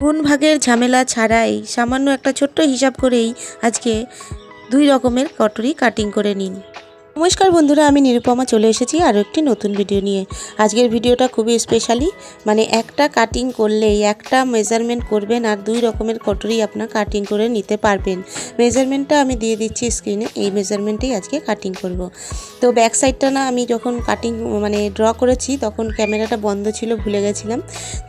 গুণ ভাগের ঝামেলা ছাড়াই সামান্য একটা ছোট্ট হিসাব করেই আজকে দুই রকমের কটরি কাটিং করে নিন। নমস্কার বন্ধুরা, আমি নিরুপমা চলে এসেছি আরও একটি নতুন ভিডিও নিয়ে। আজকের ভিডিওটা খুবই স্পেশালি মানে একটা কাটিং করলেই, একটা মেজারমেন্ট করবেন আর দুই রকমের কটরি আপনার কাটিং করে নিতে পারবেন। মেজারমেন্টটা আমি দিয়ে দিচ্ছি স্ক্রিনে এই মেজারমেন্টেই আজকে কাটিং করব। তো ব্যাক সাইডটা না, আমি যখন কাটিং মানে ড্র করেছি, তখন ক্যামেরাটা বন্ধ ছিল, ভুলে গেছিলাম।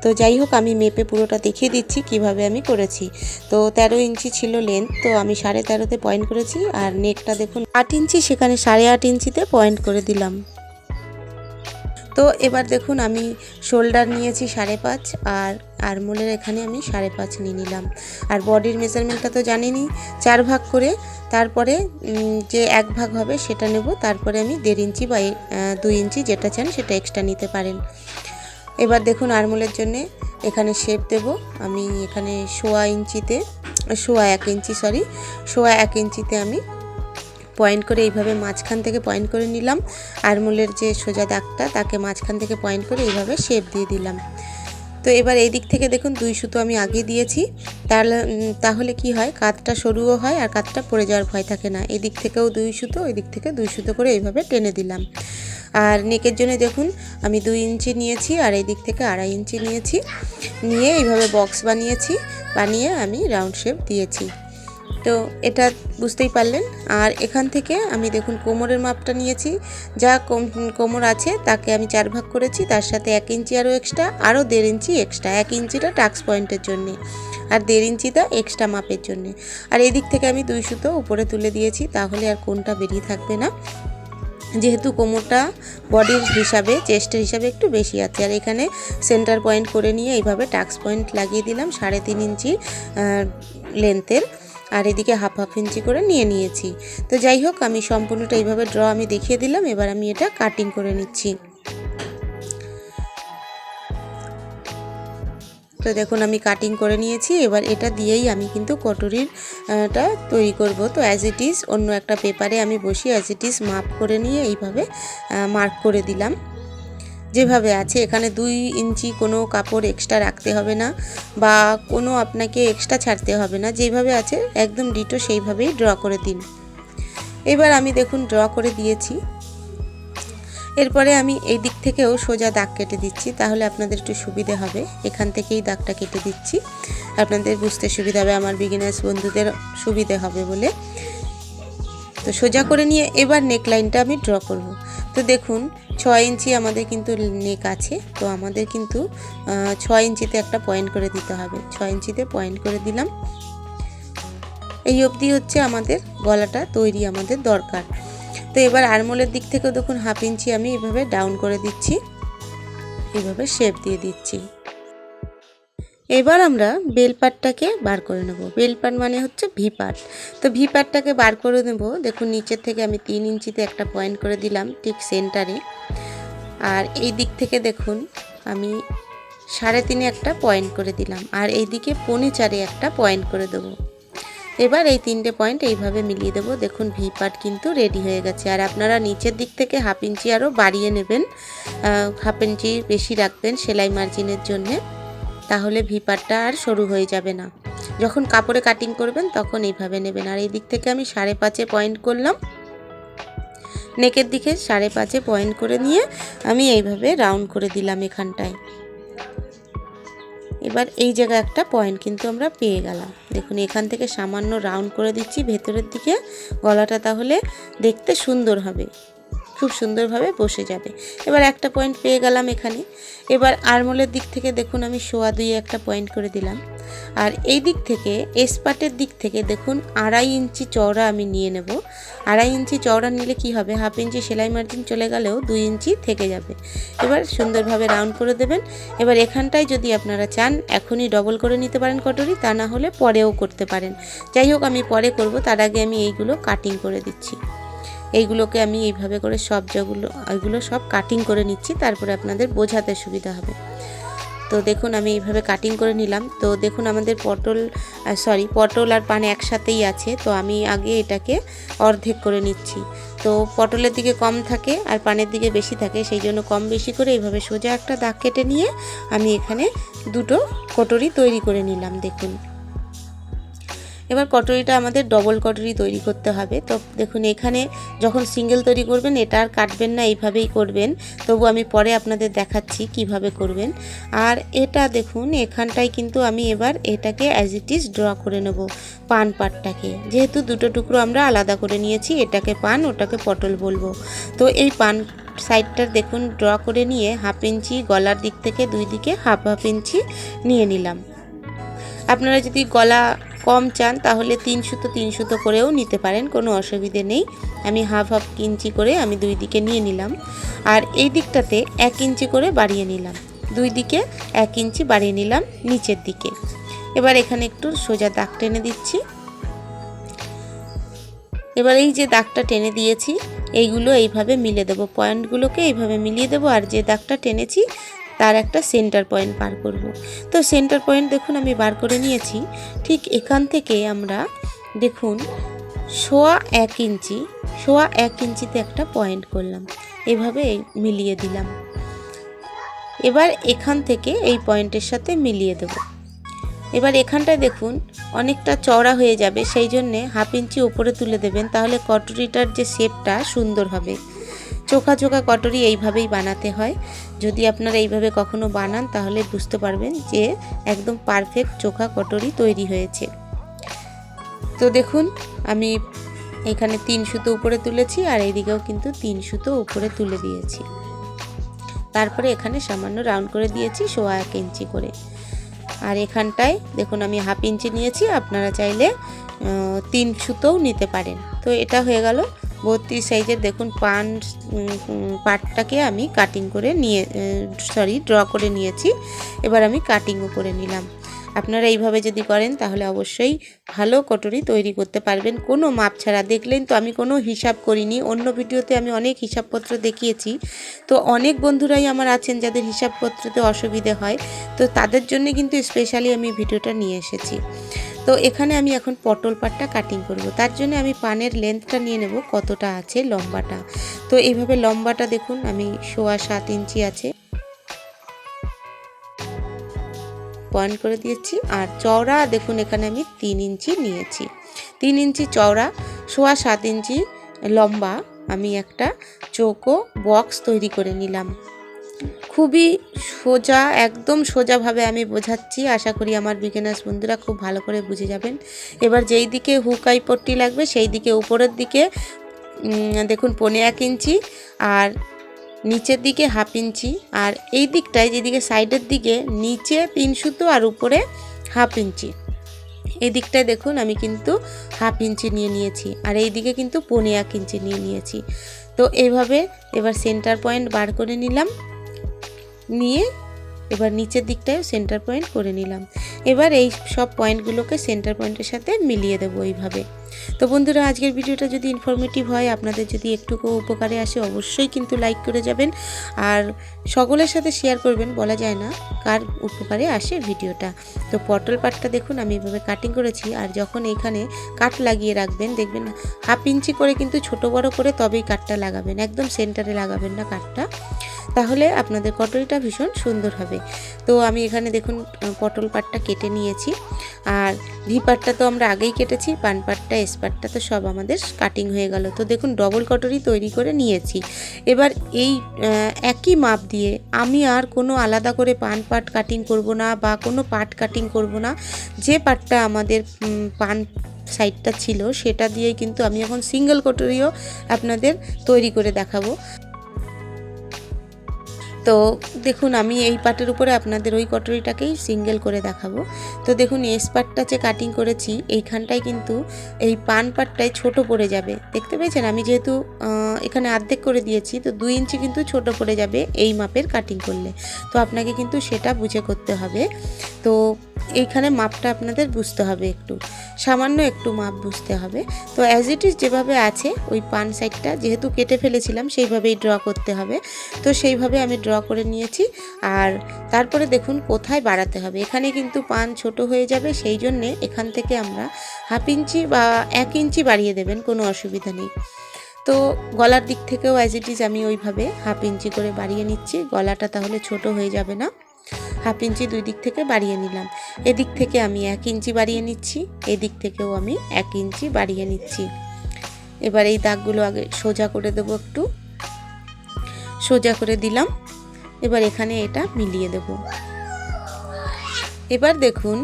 তো যাই হোক, আমি মেপে পুরোটা দেখিয়ে দিচ্ছি, কীভাবে আমি করেছি। তো তেরো ইঞ্চি ছিল লেন্থ তো আমি সাড়ে তেরোতে পয়েন্ট করেছি, আর নেকটা দেখুন, আট ইঞ্চি, সেখানে সাড়ে আট ইঞ্চিতে পয়েন্ট করে দিলাম। তো এবার দেখুন আমি শোল্ডার নিয়েছি সাড়ে পাঁচ আর আরমোলের এখানে আমি সাড়ে পাঁচ নিয়ে নিলাম। আর বডির মেজারমেন্টটা তো জানিনি, চার ভাগ করে তারপরে যে এক ভাগ হবে সেটা নেব, তারপরে আমি দেড় ইঞ্চি বা দুই ইঞ্চি যেটা চান সেটা এক্সট্রা নিতে পারেন। এবার দেখুন আরমোলের জন্যে এখানে শেপ দেব, আমি এখানে সোয়া ইঞ্চিতে, সোয়া এক ইঞ্চি সরি সোয়া এক ইঞ্চিতে আমি পয়েন্ট করে এইভাবে মাঝখান থেকে পয়েন্ট করে নিলাম। আরমোলের যে সোজা দাগটা, তাকে মাঝখান থেকে পয়েন্ট করে এইভাবে শেপ দিয়ে দিলাম। তো এবার এই দিক থেকে দেখুন, দুই সুতো আমি আগে দিয়েছি। তাহলে তাহলে কি হয়? কাতটা সরুও হয় আর কাতটা পড়ে যাওয়ার ভয় থাকে না। এদিক থেকেও দুই সুতো, ওই দিক থেকে দুই সুতো করে এইভাবে টেনে দিলাম। আর নেকের জন্য দেখুন, আমি দুই ইঞ্চি নিয়েছি আর এই দিক থেকে আড়াই ইঞ্চি নিয়েছি। নিয়ে এইভাবে বক্স বানিয়েছি, বানিয়ে আমি রাউন্ড শেপ দিয়েছি। তো এটা বুঝতেই পারলেন। আর এখান থেকে আমি দেখুন কোমরের মাপটা নিয়েছি। যা কোম- কোমর আছে তাকে আমি চার ভাগ করেছি। তার সাথে এক ইঞ্চি আরও এক্সট্রা আরও দেড় ইঞ্চি এক্সট্রা এক ইঞ্চিটা টাক্স পয়েন্টের জন্যে আর দেড় ইঞ্চিটা এক্সট্রা মাপের জন্যে। আর এদিক থেকে আমি দুই সুতো উপরে তুলে দিয়েছি, তাহলে আর কোনটা বেরিয়ে থাকবে না। যেহেতু কোমরটা বডির হিসাবে, চেস্টের হিসাবে একটু বেশি আছে। আর এখানে সেন্টার পয়েন্ট করে নিয়ে এইভাবে টাক্স পয়েন্ট লাগিয়ে দিলাম, সাড়ে তিন ইঞ্চি লেন্থের আর এদিকে হাফ হাফ ইঞ্চি করে নিয়ে নিয়েছি। তো যাই হোক আমি সম্পূর্ণটা এইভাবে ড্র আমি দেখিয়ে দিলাম এবার আমি এটা কাটিং করে নিচ্ছি। তো দেখুন আমি কাটিং করে নিয়েছি এবার এটা দিয়েই আমি কিন্তু কটুরির আহ, টা তৈরি করব। তো অ্যাজ ইট ইজ অন্য একটা পেপারে আমি বসিয়ে অ্যাজ ইট ইজ মাপ করে নিয়ে এইভাবে মার্ক করে দিলাম। যেভাবে আছে, এখানে দুই ইঞ্চি কোনো কাপড় এক্সট্রা রাখতে হবে না বা কোনো আপনাকে এক্সট্রা ছাড়তে হবে না। যেভাবে আছে, একদম ডিটো সেইভাবেই ড্র করে দিন। এবার আমি দেখুন ড্র করে দিয়েছি। এরপরে আমি এই দিক থেকেও সোজা দাগ কেটে দিচ্ছি, তাহলে আপনাদের একটু সুবিধে হবে। এখান থেকেই দাগটা কেটে দিচ্ছি। আপনাদের বুঝতে সুবিধা হবে, আমার বিগিনার্স বন্ধুদের সুবিধে হবে বলে। তো সোজা করে নিয়ে এবার নেকলাইনটা আমি ড্র করব। তো দেখুন ছয় ইঞ্চি আমাদের কিন্তু নেক আছে, তো আমাদের কিন্তু ছয় ইঞ্চিতে একটা পয়েন্ট করে দিতে হবে। ছয় ইঞ্চিতে পয়েন্ট করে দিলাম। এই অবধি হচ্ছে আমাদের গলাটা তৈরি আমাদের দরকার। তো এবার আরমোলের দিক থেকেও দেখুন, হাফ ইঞ্চি আমি এভাবে ডাউন করে দিচ্ছি। এভাবে শেপ দিয়ে দিচ্ছি। এবার আমরা বেল পাটটাকে বার করে নেব। বেল পাট মানে হচ্ছে ভি পাট তো ভি পাটটাকে বার করে নেব। দেখুন, নিচের থেকে আমি তিন ইঞ্চিতে একটা পয়েন্ট করে দিলাম, ঠিক সেন্টারে আর এই দিক থেকে দেখুন, আমি সাড়ে তিনে একটা পয়েন্ট করে দিলাম। আর এইদিকে পৌনে চারে একটা পয়েন্ট করে দেবো। এবার এই তিনটে পয়েন্ট এইভাবে মিলিয়ে দেবো। দেখুন ভি পার্ট কিন্তু রেডি হয়ে গেছে। আর আপনারা নিচের দিক থেকে হাফ ইঞ্চি আরও বাড়িয়ে নেবেন। হাফ ইঞ্চি বেশি রাখবেন সেলাই মার্জিনের জন্যে। তাহলে ভি পার্টটা আর সরু হয়ে যাবে না। যখন কাপড়ে কাটিং করবেন, তখন এইভাবে নেবেন। আর এই দিক থেকে আমি সাড়ে পাঁচে পয়েন্ট করলাম। নেকের দিকে সাড়ে পাঁচে পয়েন্ট করে নিয়ে আমি এইভাবে রাউন্ড করে দিলাম এখানটায়। এবার এই জায়গায় একটা পয়েন্ট কিন্তু আমরা পেয়ে গেলাম। দেখুন, এখান থেকে সামান্য রাউন্ড করে দিচ্ছি, ভেতরের দিকে গলাটা তাহলে দেখতে সুন্দর হবে। খুব সুন্দরভাবে বসে যাবে। এবার একটা পয়েন্ট পেয়ে গেলাম এখানে। এবার আরমোলের দিক থেকে দেখুন আমি সোয়া দুই একটা পয়েন্ট করে দিলাম। আর এই দিক থেকে, এসপাটের দিক থেকে দেখুন আড়াই ইঞ্চি চওড়া আমি নিয়ে নেব। আড়াই ইঞ্চি চওড়া নিলে কি হবে? হাফ ইঞ্চি সেলাই মার্জিন চলে গেলেও দুই ইঞ্চি থেকে যাবে। এবার সুন্দরভাবে রাউন্ড করে দেবেন। এবার এখানটায় যদি আপনারা চান, এখনই ডবল করে নিতে পারেন কটরি, তা না হলে পরেও করতে পারেন। যাই হোক, আমি পরে করব। তার আগে আমি এইগুলো কাটিং করে দিচ্ছি। এইগুলোকে আমি এইভাবে করে সব যেগুলো, এগুলো সব কাটিং করে নিচ্ছি, তারপরে আপনাদের বোঝাতে সুবিধা হবে। তো দেখুন, আমি এইভাবে কাটিং করে নিলাম। তো দেখুন, আমাদের পটল সরি পটল আর পান একসাথেই আছে। তো আমি আগে এটাকে অর্ধেক করে নিচ্ছি। তো পটলের দিকে কম থাকে আর পানের দিকে বেশি থাকে, সেই জন্য কম বেশি করে এইভাবে সোজা একটা দাগ কেটে নিয়ে আমি এখানে দুটো কটরি তৈরি করে নিলাম, দেখুন। এবার কটরিটা আমাদের ডবল কটরি তৈরি করতে হবে। তো দেখুন, এখানে যখন সিঙ্গেল তৈরি করবেন, এটা আর কাটবেন না, এইভাবেই করবেন। তবু আমি পরে আপনাদের দেখাচ্ছি কীভাবে করবেন। আর এটা দেখুন, এখানটায় কিন্তু আমি এবার এটাকে অ্যাজ ইট ইজ ড্র করে নেব পান পাটটাকে। যেহেতু দুটো টুকরো আমরা আলাদা করে নিয়েছি, এটাকে পান, ওটাকে পটল বলব। তো এই পান সাইডটার দেখুন ড্র করে নিয়ে হাফ ইঞ্চি গলার দিক থেকে দুই দিকে হাফ হাফ ইঞ্চি নিয়ে নিলাম। আপনারা যদি গলা কম চান, তাহলে তিন সুতো করেও নিতে পারেন, কোনো অসুবিধে নেই। আমি হাফ হাফ ইঞ্চি করে আমি দুই দিকে নিয়ে নিলাম। আর এই দিকটাতে এক ইঞ্চি করে বাড়িয়ে নিলাম। দুই দিকে এক ইঞ্চি বাড়িয়ে নিলাম নিচের দিকে। এবার এখানে একটু সোজা দাগ টেনে দিচ্ছি। এবার এই যে দাগটা টেনে দিয়েছি, এইগুলো এইভাবে মিলে দেবো, পয়েন্টগুলোকে এইভাবে মিলিয়ে দেবো, আর যে দাগটা টেনেছি তার একটা সেন্টার পয়েন্ট বার করব। তো সেন্টার পয়েন্ট দেখুন আমি বার করে নিয়েছি। ঠিক এখান থেকে আমরা দেখুন, সোয়া এক ইঞ্চি, সোয়া এক ইঞ্চিতে একটা পয়েন্ট করলাম। এভাবে মিলিয়ে দিলাম। এবার এখান থেকে এই পয়েন্টের সাথে মিলিয়ে দেব। এবার এখানটায় দেখুন, অনেকটা চওড়া হয়ে যাবে সেই জন্যে হাফ ইঞ্চি উপরে তুলে দেবেন, তাহলে কটরিটার যে শেপটা সুন্দর হবে। চোখা চোখা কটরি এইভাবেই বানাতে হয়। যদি আপনারা এইভাবে কখনো বানান, তাহলে বুঝতে পারবেন যে একদম পারফেক্ট চোখা কটরি তৈরি হয়েছে। তো দেখুন, আমি এখানে তিন সুতো উপরে তুলেছি আর এইদিকেও কিন্তু তিন সুতো উপরে তুলে দিয়েছি। তারপরে এখানে সামান্য রাউন্ড করে দিয়েছি সোয়া এক ইঞ্চি করে। আর এখানটায় দেখুন, আমি হাফ ইঞ্চি নিয়েছি, আপনারা চাইলে তিন সুতোও নিতে পারেন। তো এটা হয়ে গেল বত্রিশ সাইজের দেখুন পান পাটটাকে আমি কাটিং করে নিয়ে সরি ড্র করে নিয়েছি। এবার আমি কাটিংও করে নিলাম। আপনারা এইভাবে যদি করেন তাহলে অবশ্যই ভালো কটরি তৈরি করতে পারবেন। কোনো মাপ ছাড়া দেখলেন তো আমি কোনো হিসাব করিনি। অন্য ভিডিওতে আমি অনেক হিসাবপত্র দেখিয়েছি। তো অনেক বন্ধুরাই আমার আছেন যাদের হিসাবপত্রতে অসুবিধে হয়। তো তাদের জন্য কিন্তু স্পেশালি আমি ভিডিওটা নিয়ে এসেছি। তো এখানে আমি এখন পটল পাটটা কাটিং করব। তার জন্য আমি পানের লেন্থটা নিয়ে নেব, কতটা আছে, লম্বাটা। তো এইভাবে লম্বাটা দেখুন, আমি সোয়া সাত ইঞ্চি আছে। পয়েন্ট করে দিয়েছি। আর চওড়া দেখুন, এখানে আমি তিন ইঞ্চি নিয়েছি। তিন ইঞ্চি চওড়া, সোয়া সাত ইঞ্চি লম্বা, আমি একটা চৌকো বক্স তৈরি করে নিলাম। খুবই সোজা, একদম সোজাভাবে আমি বোঝাচ্ছি। আশা করি আমার বিগিনার্স বন্ধুরা খুব ভালো করে বুঝে যাবেন। এবার যেই দিকে হুকাই পট্টি লাগবে, সেই দিকে উপরের দিকে দেখুন পনে এক ইঞ্চি আর নিচের দিকে হাফ ইঞ্চি। আর এই দিকটায় যেদিকে সাইডের দিকে, নিচে তিন সুতো আর উপরে হাফ ইঞ্চি। এই দিকটায় দেখুন, আমি কিন্তু হাফ ইঞ্চি নিয়ে নিয়েছি আর এই দিকে কিন্তু পনে এক ইঞ্চি নিয়ে নিয়েছি। তো এইভাবে এবার সেন্টার পয়েন্ট বার করে নিলাম। নিয়ে এবার নিচের দিকটায় সেন্টার পয়েন্ট করে নিলাম। এবার এই সব পয়েন্টগুলোকে সেন্টার পয়েন্টের সাথে মিলিয়ে দেবো এইভাবে। তো বন্ধুরা, আজকের ভিডিওটা যদি ইনফরমেটিভ হয়, আপনাদের যদি একটুকু উপকারে আসে, অবশ্যই কিন্তু লাইক করে যাবেন। আর সকলের সাথে শেয়ার করবেন, বলা যায় না কার উপকারে আসে ভিডিওটা। তো পটল পাটটা দেখুন, আমি এভাবে কাটিং করেছি। আর যখন এখানে কাট লাগিয়ে রাখবেন, দেখবেন হাফ ইঞ্চি করে কিন্তু ছোট বড় করে তবেই কাটটা লাগাবেন, একদম সেন্টারে লাগাবেন না কাটটা তাহলে আপনাদের কটরিটা ভীষণ সুন্দর হবে। তো আমি এখানে দেখুন পটল পাটটা কেটে নিয়েছি। আর ভি পাটটা তো আমরা আগেই কেটেছি, পান পাটটা এস পাটটা তো সব আমাদের কাটিং হয়ে গেল। তো দেখুন ডবল কটরি তৈরি করে নিয়েছি। এবার এই একই মাপ দিয়ে আমি আর কোনো আলাদা করে পান পাট কাটিং করব না বা কোনো পাট কাটিং করব না। যে পাটটা আমাদের পান সাইডটা ছিল, সেটা দিয়েই কিন্তু আমি এখন সিঙ্গেল কটরিও আপনাদের তৈরি করে দেখাবো। তো দেখুন, আমি এই পাটের উপরে আপনাদের ওই কটরিটাকেই সিঙ্গেল করে দেখাবো। তো দেখুন এস পাটটা যে কাটিং করেছি, এইখানটায় কিন্তু এই পান পাটটায় ছোট পড়ে যাবে। দেখতে পেয়েছেন? আমি যেহেতু এখানে অর্ধেক করে দিয়েছি, তো দুই ইঞ্চি কিন্তু ছোট পড়ে যাবে এই মাপের কাটিং করলে। তো আপনাকে কিন্তু সেটা বুঝে করতে হবে। তো এইখানে মাপটা আপনাদের বুঝতে হবে একটু। সামান্য একটু মাপ বুঝতে হবে। তো অ্যাজ ইট ইজ যেভাবে আছে, ওই পান সাইডটা যেহেতু কেটে ফেলেছিলাম, সেইভাবেই ড্র করতে হবে। তো সেইভাবে আমি ড্র করে নিয়েছি। আর তারপরে দেখুন কোথায় বাড়াতে হবে। এখানে কিন্তু পান ছোট হয়ে যাবে, সেই জন্যে এখান থেকে আমরা হাফ ইঞ্চি বা এক ইঞ্চি বাড়িয়ে দেবেন, কোনো অসুবিধা নেই। তো গলার দিক থেকেও অ্যাজ ইট ইজ আমি ওইভাবে হাফ ইঞ্চি করে বাড়িয়ে নিচ্ছি। গলাটা তাহলে ছোট হয়ে যাবে না। হাফ ইঞ্চি দুই দিক থেকে বাড়িয়ে নিলাম। এদিক থেকে আমি এক ইঞ্চি বাড়িয়ে নিচ্ছি, এদিক থেকেও আমি এক ইঞ্চি বাড়িয়ে নিচ্ছি। এবার এই দাগগুলো আগে সোজা করে দেবো একটু। সোজা করে দিলাম। এবার এখানে এটা মিলিয়ে দেব। এবার দেখুন,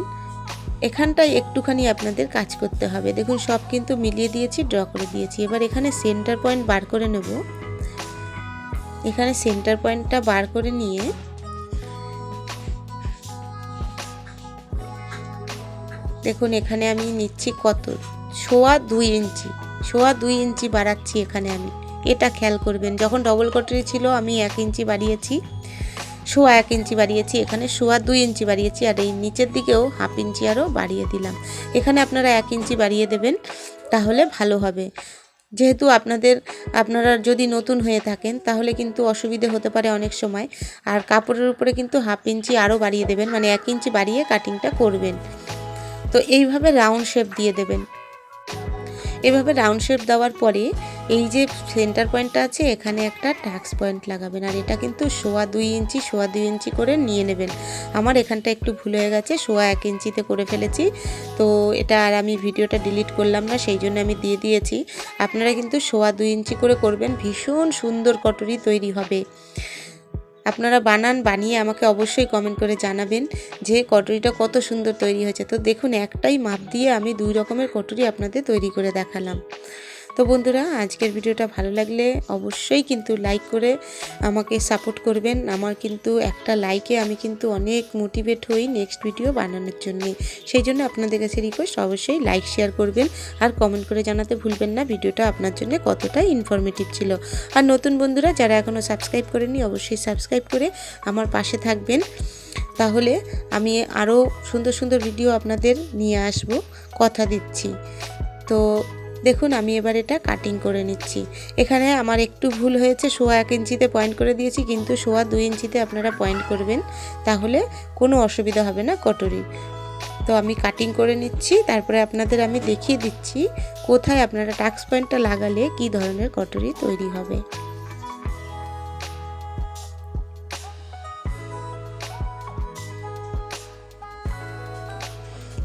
এখানটায় একটুখানি আপনাদের কাজ করতে হবে। দেখুন, সব কিন্তু মিলিয়ে দিয়েছি, ড্র করে দিয়েছি। এবার এখানে সেন্টার পয়েন্ট বার করে নেব। এখানে সেন্টার পয়েন্টটা বার করে নিয়ে দেখুন, এখানে আমি নিচ্ছি কত? সোয়া দুই ইঞ্চি। সোয়া দুই ইঞ্চি বাড়াচ্ছি এখানে আমি। এটা খেয়াল করবেন, যখন ডবল কটারি ছিল, আমি এক ইঞ্চি বাড়িয়েছি। সোয়া এক ইঞ্চি বাড়িয়েছি, এখানে সোয়া দুই ইঞ্চি বাড়িয়েছি, আর এই নিচের দিকেও হাফ ইঞ্চি আরও বাড়িয়ে দিলাম। এখানে আপনারা এক ইঞ্চি বাড়িয়ে দেবেন, তাহলে ভালো হবে। যেহেতু আপনাদের, আপনারা যদি নতুন হয়ে থাকেন, তাহলে কিন্তু অসুবিধে হতে পারে অনেক সময়। আর কাপড়ের উপরে কিন্তু হাফ ইঞ্চি আরও বাড়িয়ে দেবেন মানে এক ইঞ্চি বাড়িয়ে কাটিংটা করবেন। তো এইভাবে রাউন্ড শেপ দিয়ে দেবেন। এভাবে রাউন্ড শেপ দেওয়ার পরে এই যে সেন্টার পয়েন্টটা আছে, এখানে একটা টাক্স পয়েন্ট লাগাবেন। আর এটা কিন্তু সোয়া দুই ইঞ্চি, সোয়া দুই ইঞ্চি করে নিয়ে নেবেন। আমার এখানটা একটু ভুল হয়ে গেছে, সোয়া এক ইঞ্চিতে করে ফেলেছি। তো এটা আর আমি ভিডিওটা ডিলিট করলাম না, সেই জন্য আমি দিয়ে দিয়েছি। আপনারা কিন্তু সোয়া দুই ইঞ্চি করে করবেন, ভীষণ সুন্দর কটরি তৈরি হবে। আপনারা বানান, বানিয়ে আমাকে অবশ্যই কমেন্ট করে জানাবেন যে কটরিটা কত সুন্দর তৈরি হয়েছে। তো দেখুন, একটাই মাপ দিয়ে আমি দুই রকমের কটরি আপনাদের তৈরি করে দেখালাম। তো বন্ধুরা, আজকের ভিডিওটা ভালো লাগলে অবশ্যই কিন্তু লাইক করে আমাকে সাপোর্ট করবেন। আমার কিন্তু একটা লাইকে আমি কিন্তু অনেক মোটিভেট হই নেক্সট ভিডিও বানানোর জন্যে। সেই জন্য আপনাদের কাছে রিকোয়েস্ট অবশ্যই লাইক শেয়ার করবেন আর কমেন্ট করে জানাতে ভুলবেন না। ভিডিওটা আপনার জন্য কতটা ইনফরমেটিভ ছিল। আর নতুন বন্ধুরা, যারা এখনও সাবস্ক্রাইব করেনি অবশ্যই সাবস্ক্রাইব করে আমার পাশে থাকবেন। তাহলে আমি আরও সুন্দর সুন্দর ভিডিও আপনাদের নিয়ে আসব, কথা দিচ্ছি। তো দেখুন, আমি এবার এটা কাটিং করে নিচ্ছি। এখানে আমার একটু ভুল হয়েছে, সোয়া এক ইঞ্চিতে পয়েন্ট করে দিয়েছি, কিন্তু সোয়া দুই ইঞ্চিতে আপনারা পয়েন্ট করবেন, তাহলে কোনো অসুবিধা হবে না কটরি। তো আমি কাটিং করে নিচ্ছি, তারপরে আপনাদের আমি দেখিয়ে দিচ্ছি কোথায় আপনারা টাক্স পয়েন্টটা লাগালে কি ধরনের কটরি তৈরি হবে।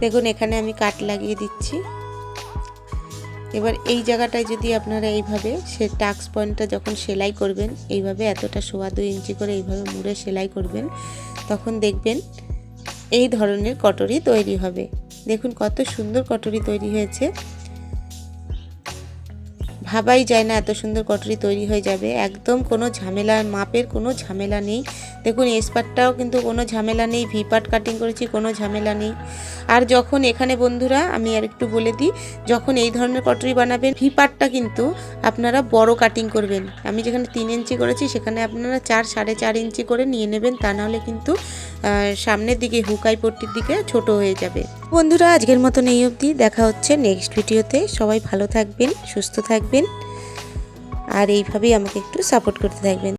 দেখুন, এখানে আমি কাট লাগিয়ে দিচ্ছি। এবার এই জায়গাটায় যদি আপনারা এইভাবে সে টাক্স পয়েন্টটা যখন সেলাই করবেন, এইভাবে এতটা সোয়া দুই ইঞ্চি করে এইভাবে মুড়ে সেলাই করবেন, তখন দেখবেন এই ধরনের কটরি তৈরি হবে। দেখুন কত সুন্দর কটরি তৈরি হয়েছে। ভাবাই যায় না এত সুন্দর কটরি তৈরি হয়ে যাবে। একদম কোনো ঝামেলা, মাপের কোনো ঝামেলা নেই। দেখুন এসপাটটাও কিন্তু কোনো ঝামেলা নেই ভিপাট কাটিং করেছি, কোনো ঝামেলা নেই। আর যখন এখানে বন্ধুরা, আমি আর একটু বলে দিই, যখন এই ধরনের কটরি বানাবেন ভিপাটটা কিন্তু আপনারা বড় কাটিং করবেন। আমি যেখানে তিন ইঞ্চি করেছি, সেখানে আপনারা চার, সাড়ে চার ইঞ্চি করে নিয়ে নেবেন, তা নাহলে কিন্তু সামনের দিকে, হুকাই পট্টির দিকে ছোট হয়ে যাবে। বন্ধুরা, আজকের মতন এই অবধি। দেখা হচ্ছে নেক্সট ভিডিওতে সবাই ভালো থাকবেন, সুস্থ থাকবেন, আর এইভাবেই আমাকে একটু সাপোর্ট করতে থাকবেন।